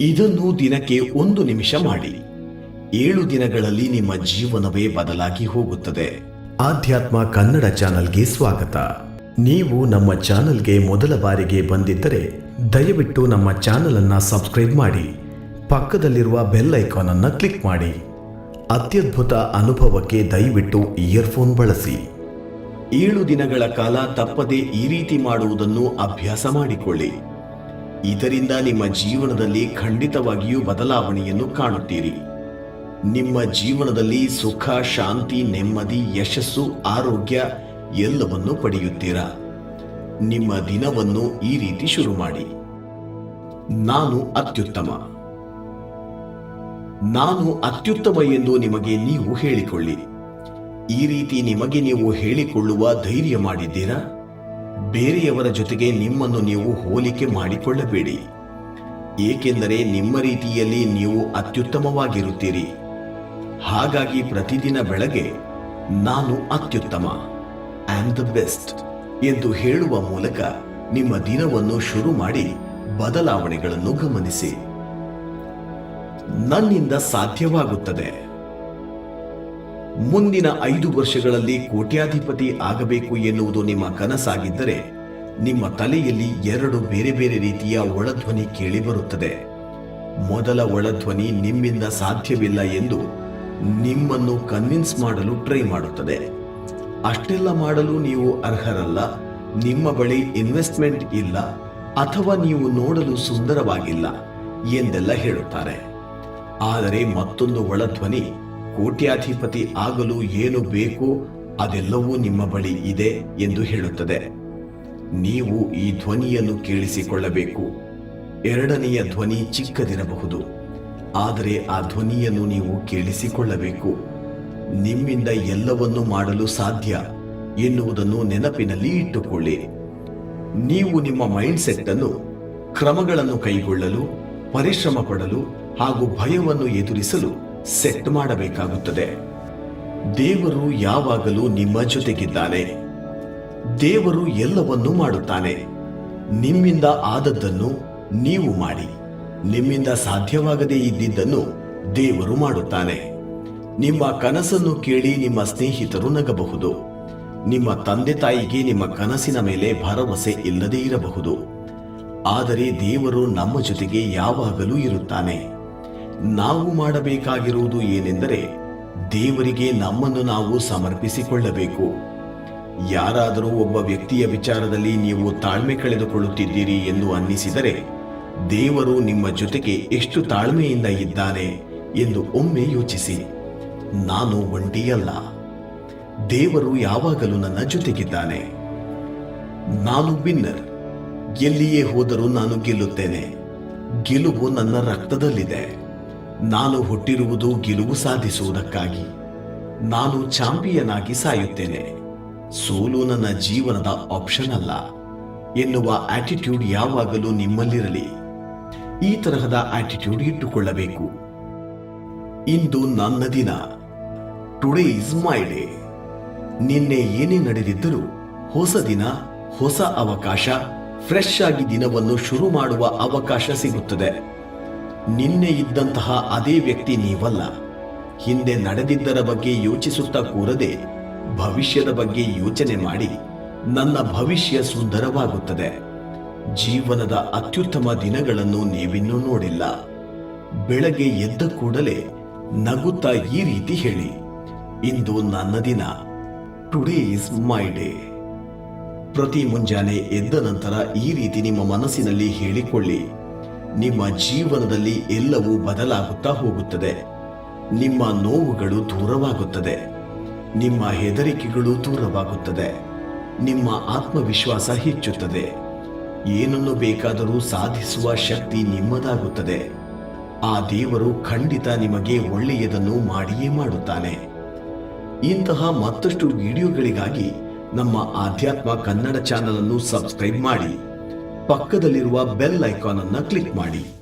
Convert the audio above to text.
ಇದನ್ನು ದಿನಕ್ಕೆ ಒಂದು ನಿಮಿಷ ಮಾಡಿ. ಏಳು ದಿನಗಳಲ್ಲಿ ನಿಮ್ಮ ಜೀವನವೇ ಬದಲಾಗಿ ಹೋಗುತ್ತದೆ. ಆಧ್ಯಾತ್ಮ ಕನ್ನಡ ಚಾನಲ್ಗೆ ಸ್ವಾಗತ. ನೀವು ನಮ್ಮ ಚಾನಲ್ಗೆ ಮೊದಲ ಬಾರಿಗೆ ಬಂದಿದ್ದರೆ ದಯವಿಟ್ಟು ನಮ್ಮ ಚಾನಲ್ ಅನ್ನ ಸಬ್ಸ್ಕ್ರೈಬ್ ಮಾಡಿ, ಪಕ್ಕದಲ್ಲಿರುವ ಬೆಲ್ ಐಕಾನ್ ಅನ್ನ ಕ್ಲಿಕ್ ಮಾಡಿ. ಅತ್ಯದ್ಭುತ ಅನುಭವಕ್ಕೆ ದಯವಿಟ್ಟು ಇಯರ್ಫೋನ್ ಬಳಸಿ. ಏಳು ದಿನಗಳ ಕಾಲ ತಪ್ಪದೆ ಈ ರೀತಿ ಮಾಡುವುದನ್ನು ಅಭ್ಯಾಸ ಮಾಡಿಕೊಳ್ಳಿ. ಇದರಿಂದ ನಿಮ್ಮ ಜೀವನದಲ್ಲಿ ಖಂಡಿತವಾಗಿಯೂ ಬದಲಾವಣೆಯನ್ನು ಕಾಣುತ್ತೀರಿ. ನಿಮ್ಮ ಜೀವನದಲ್ಲಿ ಸುಖ, ಶಾಂತಿ, ನೆಮ್ಮದಿ, ಯಶಸ್ಸು, ಆರೋಗ್ಯ ಎಲ್ಲವನ್ನು ಪಡೆಯುತ್ತೀರಾ? ನಿಮ್ಮ ದಿನವನ್ನು ಈ ರೀತಿ ಶುರು ಮಾಡಿ. ನಾನು ಅತ್ಯುತ್ತಮ. ನಾನು ಅತ್ಯುತ್ತಮ ಎಂದು ನಿಮಗೆ ನೀವು ಹೇಳಿಕೊಳ್ಳಿ. ಈ ರೀತಿ ನಿಮಗೆ ನೀವು ಹೇಳಿಕೊಳ್ಳುವ ಧೈರ್ಯ ಮಾಡಿದ್ದೀರಾ? ಬೇರೆಯವರ ಜೊತೆಗೆ ನಿಮ್ಮನ್ನು ನೀವು ಹೋಲಿಕೆ ಮಾಡಿಕೊಳ್ಳಬೇಡಿ. ಏಕೆಂದರೆ ನಿಮ್ಮ ರೀತಿಯಲ್ಲಿ ನೀವು ಅತ್ಯುತ್ತಮವಾಗಿರುತ್ತೀರಿ. ಹಾಗಾಗಿ ಪ್ರತಿದಿನ ಬೆಳಗ್ಗೆ ನಾನು ಅತ್ಯುತ್ತಮ ಆಮ್ ದ ಬೆಸ್ಟ್ ಎಂದು ಹೇಳುವ ಮೂಲಕ ನಿಮ್ಮ ದಿನವನ್ನು ಶುರು ಮಾಡಿ ಬದಲಾವಣೆಗಳನ್ನು ಗಮನಿಸಿ. ನನ್ನಿಂದ ಸಾಧ್ಯವಾಗುತ್ತದೆ. ಮುಂದಿನ ಐದು ವರ್ಷಗಳಲ್ಲಿ ಕೋಟ್ಯಾಧಿಪತಿ ಆಗಬೇಕು ಎನ್ನುವುದು ನಿಮ್ಮ ಕನಸಾಗಿದ್ದರೆ, ನಿಮ್ಮ ತಲೆಯಲ್ಲಿ ಎರಡು ಬೇರೆ ಬೇರೆ ರೀತಿಯ ಒಳಧ್ವನಿ ಕೇಳಿಬರುತ್ತದೆ ಮೊದಲ ಒಳಧ್ವನಿ ನಿಮ್ಮಿಂದ ಸಾಧ್ಯವಿಲ್ಲ ಎಂದು ನಿಮ್ಮನ್ನು ಕನ್ವಿನ್ಸ್ ಮಾಡಲು ಟ್ರೈ ಮಾಡುತ್ತದೆ. ಅಷ್ಟೆಲ್ಲ ಮಾಡಲು ನೀವು ಅರ್ಹರಲ್ಲ, ನಿಮ್ಮ ಬಳಿ ಇನ್ವೆಸ್ಟ್ಮೆಂಟ್ ಇಲ್ಲ, ಅಥವಾ ನೀವು ನೋಡಲು ಸುಂದರವಾಗಿಲ್ಲ ಎಂದೆಲ್ಲ ಹೇಳುತ್ತಾರೆ. ಆದರೆ ಮತ್ತೊಂದು ಒಳಧ್ವನಿ ಕೋಟ್ಯಾಧಿಪತಿ ಆಗಲು ಏನು ಬೇಕು ಅದೆಲ್ಲವೂ ನಿಮ್ಮ ಬಳಿ ಇದೆ ಎಂದು ಹೇಳುತ್ತದೆ. ನೀವು ಈ ಧ್ವನಿಯನ್ನು ಕೇಳಿಸಿಕೊಳ್ಳಬೇಕು. ಎರಡನೆಯ ಧ್ವನಿ ಚಿಕ್ಕದಿರಬಹುದು. ಆದರೆ ಆ ಧ್ವನಿಯನ್ನು ನೀವು ಕೇಳಿಸಿಕೊಳ್ಳಬೇಕು. ನಿಮ್ಮಿಂದ ಎಲ್ಲವನ್ನೂ ಮಾಡಲು ಸಾಧ್ಯ ಎನ್ನುವುದನ್ನು ನೆನಪಿನಲ್ಲಿ ಇಟ್ಟುಕೊಳ್ಳಿ. ನೀವು ನಿಮ್ಮ ಮೈಂಡ್ ಸೆಟ್ ಅನ್ನು, ಕ್ರಮಗಳನ್ನು ಕೈಗೊಳ್ಳಲು, ಪರಿಶ್ರಮ ಪಡಲು ಹಾಗೂ ಭಯವನ್ನು ಎದುರಿಸಲು ಸೆಟ್ ಮಾಡಬೇಕಾಗುತ್ತದೆ. ದೇವರು ಯಾವಾಗಲೂ ನಿಮ್ಮ ಜೊತೆಗಿದ್ದಾನೆ. ದೇವರು ಎಲ್ಲವನ್ನೂ ಮಾಡುತ್ತಾನೆ. ನಿಮ್ಮಿಂದ ಆದದ್ದನ್ನು ನೀವು ಮಾಡಿ. ನಿಮ್ಮಿಂದ ಸಾಧ್ಯವಾಗದೇ ಇದ್ದಿದ್ದನ್ನು ದೇವರು ಮಾಡುತ್ತಾನೆ. ನಿಮ್ಮ ಕನಸನ್ನು ಕೇಳಿ ನಿಮ್ಮ ಸ್ನೇಹಿತರು ನಗಬಹುದು. ನಿಮ್ಮ ತಂದೆ ತಾಯಿಗೆ ನಿಮ್ಮ ಕನಸಿನ ಮೇಲೆ ಭರವಸೆ ಇಲ್ಲದೇ ಇರಬಹುದು. ಆದರೆ ದೇವರು ನಮ್ಮ ಜೊತೆಗೆ ಯಾವಾಗಲೂ ಇರುತ್ತಾನೆ. ನಾವು ಮಾಡಬೇಕಾಗಿರುವುದು ಏನೆಂದರೆ ದೇವರಿಗೆ ನಮ್ಮನ್ನು ನಾವು ಸಮರ್ಪಿಸಿಕೊಳ್ಳಬೇಕು. ಯಾರಾದರೂ ಒಬ್ಬ ವ್ಯಕ್ತಿಯ ವಿಚಾರದಲ್ಲಿ ನೀವು ತಾಳ್ಮೆ ಕಳೆದುಕೊಳ್ಳುತ್ತಿದ್ದೀರಿ ಎಂದು ಅನ್ನಿಸಿದರೆ ದೇವರು ನಿಮ್ಮ ಜೊತೆಗೆ ಎಷ್ಟು ತಾಳ್ಮೆಯಿಂದ ಇದ್ದಾನೆ ಎಂದು ಒಮ್ಮೆ ಯೋಚಿಸಿ. ನಾನು ಒಂಟಿಯಲ್ಲ. ದೇವರು ಯಾವಾಗಲೂ ನನ್ನ ಜೊತೆಗಿದ್ದಾನೆ. ನಾನು ವಿನ್ನರ್. ಎಲ್ಲಿಯೇ ಹೋದರೂ ನಾನು ಗೆಲ್ಲುತ್ತೇನೆ. ಗೆಲುವು ನನ್ನ ರಕ್ತದಲ್ಲಿದೆ. ನಾನು ಹುಟ್ಟಿರುವುದು ಗೆಲುವು ಸಾಧಿಸುವುದಕ್ಕಾಗಿ. ನಾನು ಚಾಂಪಿಯನ್ ಆಗಿ ಸಾಯುತ್ತೇನೆ. ಸೋಲು ನನ್ನ ಜೀವನದ ಆಪ್ಷನ್ ಅಲ್ಲ. ಎನ್ನುವ ಆಟಿಟ್ಯೂಡ್ ಯಾವಾಗಲೂ ನಿಮ್ಮಲ್ಲಿರಲಿ. ಈ ತರಹದ ಆಟಿಟ್ಯೂಡ್ ಇಟ್ಟುಕೊಳ್ಳಬೇಕು. ಇಂದು ನನ್ನ ದಿನ. ಟುಡೇ ಇಸ್ ಮೈ ಡೇ ನಿನ್ನೆ ಏನೇ ನಡೆದಿದ್ದರೂ ಹೊಸ ದಿನ, ಹೊಸ ಅವಕಾಶ ಫ್ರೆಶ್ ಆಗಿ ದಿನವನ್ನು ಶುರು ಮಾಡುವ ಅವಕಾಶ ಸಿಗುತ್ತದೆ. ನಿನ್ನೆ ಇದ್ದಂತಹ ಅದೇ ವ್ಯಕ್ತಿ ನೀವಲ್ಲ. ಹಿಂದೆ ನಡೆದಿದ್ದರ ಬಗ್ಗೆ ಯೋಚಿಸುತ್ತಾ ಕೂರದೆ ಭವಿಷ್ಯದ ಬಗ್ಗೆ ಯೋಚನೆ ಮಾಡಿ ನನ್ನ ಭವಿಷ್ಯ ಸುಂದರವಾಗುತ್ತದೆ. ಜೀವನದ ಅತ್ಯುತ್ತಮ ದಿನಗಳನ್ನು ನೀವಿನ್ನೂ ನೋಡಿಲ್ಲ. ಬೆಳಗ್ಗೆ ಎದ್ದ ಕೂಡಲೇ ನಗುತ್ತಾ ಈ ರೀತಿ ಹೇಳಿ, ಇಂದು ನನ್ನ ದಿನ. ಟುಡೇ ಇಸ್ ಮೈ ಡೇ ಪ್ರತಿ ಮುಂಜಾನೆ ಎದ್ದ ನಂತರ ಈ ರೀತಿ ನಿಮ್ಮ ಮನಸ್ಸಿನಲ್ಲಿ ಹೇಳಿಕೊಳ್ಳಿ ನಿಮ್ಮ ಜೀವನದಲ್ಲಿ ಎಲ್ಲವೂ ಬದಲಾಗುತ್ತಾ ಹೋಗುತ್ತದೆ. ನಿಮ್ಮ ನೋವುಗಳು ದೂರವಾಗುತ್ತದೆ. ನಿಮ್ಮ ಹೆದರಿಕೆಗಳು ದೂರವಾಗುತ್ತದೆ. ನಿಮ್ಮ ಆತ್ಮವಿಶ್ವಾಸ ಹೆಚ್ಚುತ್ತದೆ. ಏನನ್ನು ಬೇಕಾದರೂ ಸಾಧಿಸುವ ಶಕ್ತಿ ನಿಮ್ಮದಾಗುತ್ತದೆ. ಆ ದೇವರು ಖಂಡಿತ ನಿಮಗೆ ಒಳ್ಳೆಯದನ್ನು ಮಾಡಿಯೇ ಮಾಡುತ್ತಾನೆ. ಇಂತಹ ಮತ್ತಷ್ಟು ವಿಡಿಯೋಗಳಿಗಾಗಿ ನಮ್ಮ ಆಧ್ಯಾತ್ಮ ಕನ್ನಡ ಚಾನಲ್ ಅನ್ನು ಸಬ್ಸ್ಕ್ರೈಬ್ ಮಾಡಿ. ಪಕ್ಕದಲ್ಲಿರುವ ಬೆಲ್ ಐಕಾನ್ ಅನ್ನು ಕ್ಲಿಕ್ ಮಾಡಿ.